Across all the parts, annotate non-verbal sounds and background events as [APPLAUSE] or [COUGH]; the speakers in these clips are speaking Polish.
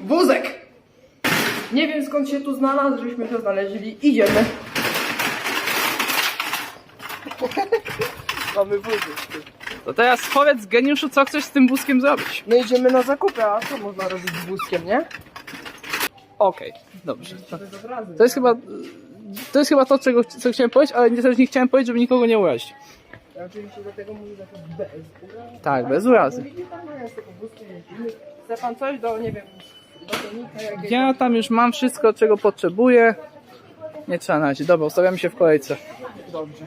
Wózek! Nie wiem skąd się tu znalazł, żeśmy to znaleźli. Idziemy. [LAUGHS] Mamy wózek. To teraz powiedz geniuszu, co chcesz z tym wózkiem zrobić. No idziemy na zakupy, a co można robić z wózkiem, nie? Okej, dobrze. To, To jest chyba... To jest chyba to, czego, co chciałem powiedzieć, ale nie- też nie chciałem powiedzieć, żeby nikogo nie urazić. Ja oczywiście dlatego mówię, że to bez urazy. Tak, bez urazy. Chce pan coś do, nie wiem? Ja tam już mam wszystko, czego potrzebuję. Nie trzeba na razie. Dobra, ustawiamy się w kolejce. Dobrze.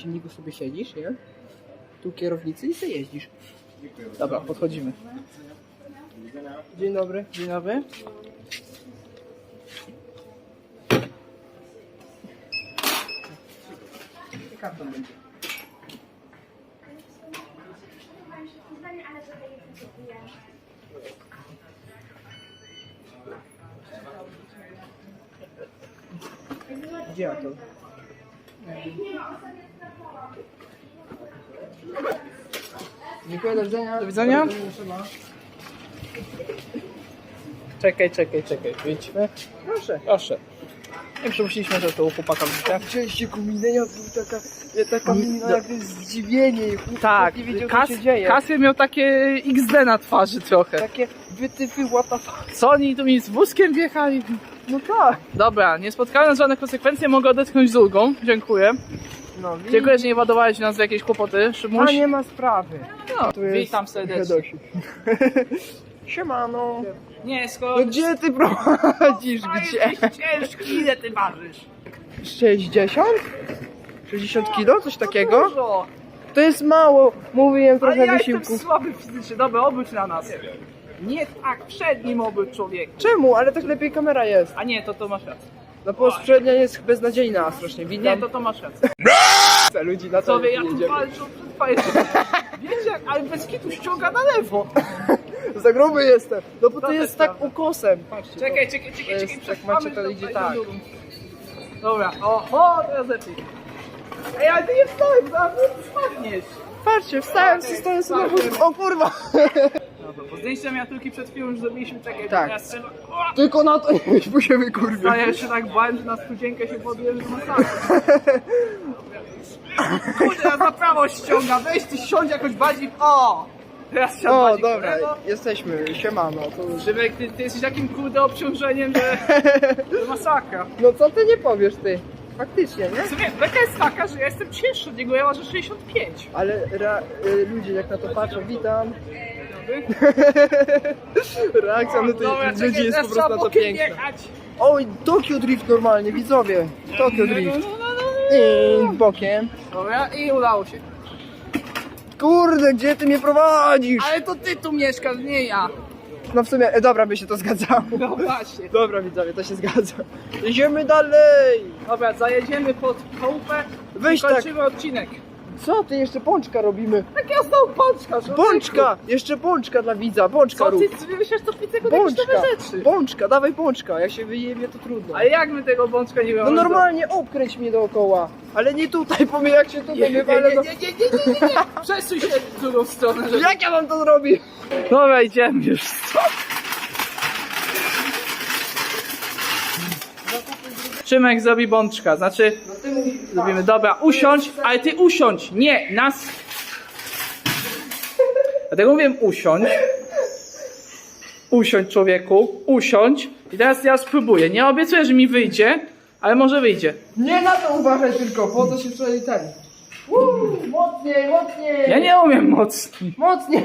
silniku sobie siedzisz, nie? Tu kierownicy i sobie jeździsz. Dobra, podchodzimy. Dzień dobry. Dzień dobry. Karton będzie. Gdzie ja to? Dziękuję, do widzenia. Do widzenia. Czekaj, czekaj, czekaj. Wyjdźmy. Proszę. Proszę. Nie przypuściliśmy, że to u chłopaka widzicie. Częściej kuminenia był taka, taka mina jakby zdziwienie. chłopak Tak, nie wiedział Kas, co się dzieje. Miał takie XD na twarzy trochę. Takie wytyfy what the fuck. Co oni tu mi z wózkiem wjechali? No tak. Dobra, nie spotkałem nas żadnych konsekwencji, mogę odetchnąć z ulgą. Dziękuję. No, wi- Dziękuję, że nie ładowałeś nas w jakieś kłopoty, A Szymuś. nie ma sprawy. No, Tu jest witam serdecznie. [LAUGHS] Siemano. Nie, No skoro... gdzie ty prowadzisz? Gdzie? ciężki, ile ty ważysz? 60? 60 kilo? Coś takiego? Dużo. To jest mało. Mówiłem Ale trochę ja jestem wysiłku. słaby fizycznie. Dobra, obróć na nas. Nie tak, przed nim obróć człowiek. Czemu? Ale tak lepiej kamera jest. A nie, to to masz rację. No bo przednia jest beznadziejna strasznie. Nie, Witam to to masz rację. [LAUGHS] ludzi na to Co wie, ja tu jedziemy. fajerem. Wiecie, jak, ale bez kitu ściąga na lewo. [LAUGHS] Za gruby jestem. No bo to To jest też tak prawda. ukosem. Patrzcie. Czekaj, to- czekaj, to czekaj, jest- czekaj. Jak przetrwamy macie to idzie tak. do- Dobra, oho, teraz lepiej. Ej, ale ty nie wstałeś, zaraz spadniesz. Patrzcie, wstałem, Okej, stoję sobie na tak. O kurwa! Dobra, bo zdjęcia miniaturki przed chwilą już zrobiliśmy, czekaj, Tak. teraz trzeba... O! Tylko na to nie się wykurwię. No ja jeszcze tak bałem, że na studzienkę się podjeżdża na [LAUGHS] salę. Kurde, ja za prawo ściąga, weź ty siądź jakoś bardziej... O! Teraz siadł O, bardziej w dobra, lewo. jesteśmy, siemano. To. Szymek, ty, ty jesteś takim kurde obciążeniem, że... [LAUGHS] To masakra. No co ty nie powiesz, ty? Faktycznie, nie? W sumie beka jest taka, że ja jestem cięższy od niego, ja ważę 65. Ale ra, y, ludzie jak na to patrzą, witam. [LAUGHS] Reakcja na Dobra, tych ludzi jest teraz po trzeba prostu na to bokiem piękna. jechać. Oj, Tokyo Drift normalnie, widzowie. Tokyo No, Drift. I bokiem. Dobra, i udało się. Kurde, gdzie ty mnie prowadzisz? Ale to ty tu mieszkasz, nie ja. No w sumie, e, dobra by się to zgadzało. No właśnie. Dobra widzowie, to się zgadza. Idziemy dalej. Dobra, zajedziemy pod chałupę Weź i tak. kończymy odcinek. Co ty, jeszcze pączka robimy? Tak ja znam pączka, że Pączka! Jeszcze pączka dla widza, pączka Co rób. ty ty myślisz, to pizzę jakieś Pączka, nowe rzeczy? pączka, dawaj pączka, jak się wyjebie to trudno. Ale jak my tego pączka nie No mamy? normalnie obkręć mnie dookoła, ale nie tutaj, bo mnie jak się Nie, tutaj nie, nie, wywalę, to... nie, nie, nie, nie, nie, nie. Przesuń się w drugą stronę. Żeby... Jak ja mam to zrobić? Dobra, idziemy już. Szymek zrobi bączka, znaczy zrobimy, dobra, usiądź, ale ty usiądź, nie, nas... Dlatego mówię usiądź. Usiądź człowieku, usiądź. I teraz ja spróbuję, nie obiecuję, że mi wyjdzie, Ale może wyjdzie. Nie na to uważaj tylko, po to się wczoraj ten. Uuu, mocniej, mocniej! Ja nie umiem mocniej. Mocniej!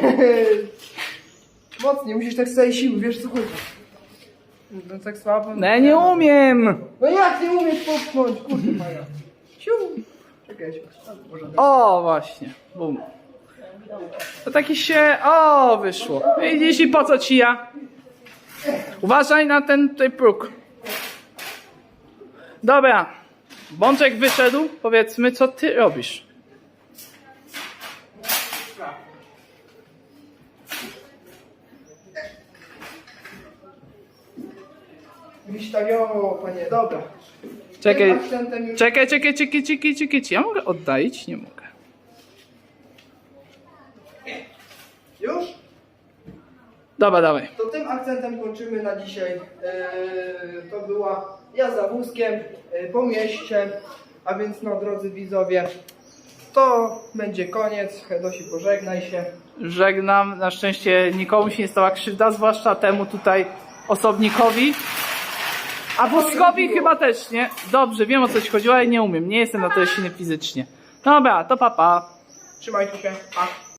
Mocniej, musisz tak z całej siły, wiesz co chodzi. No tak słabo. No ja nie umiem. No jak nie umiesz popchnąć, kurde Maja. Ciu! Czekaj, się. Tak. O, właśnie. Bum. To taki się... O, wyszło. Widzisz i po co ci ja? Uważaj na ten tutaj próg. Dobra. Bączek wyszedł. Powiedzmy, co ty robisz? Byś tak, o panie, dobra. Czekaj. Już- Czekaj, czekaj, czekaj, czekaj, czekaj. Ja mogę oddalić? Nie mogę. Już? Dobra, dawaj. To tym akcentem kończymy na dzisiaj. Eee, to była jazda wózkiem e, po mieście, a więc no drodzy widzowie, to będzie koniec. Hedosi pożegnaj się. Żegnam. Na szczęście nikomu się nie stała krzywda, zwłaszcza temu tutaj osobnikowi. A wózkowi chyba też, nie? Dobrze, wiem o co ci chodziło, ale nie umiem. Nie jestem na tyle silny fizycznie. Dobra, to papa. Pa. Trzymajcie się. Pa.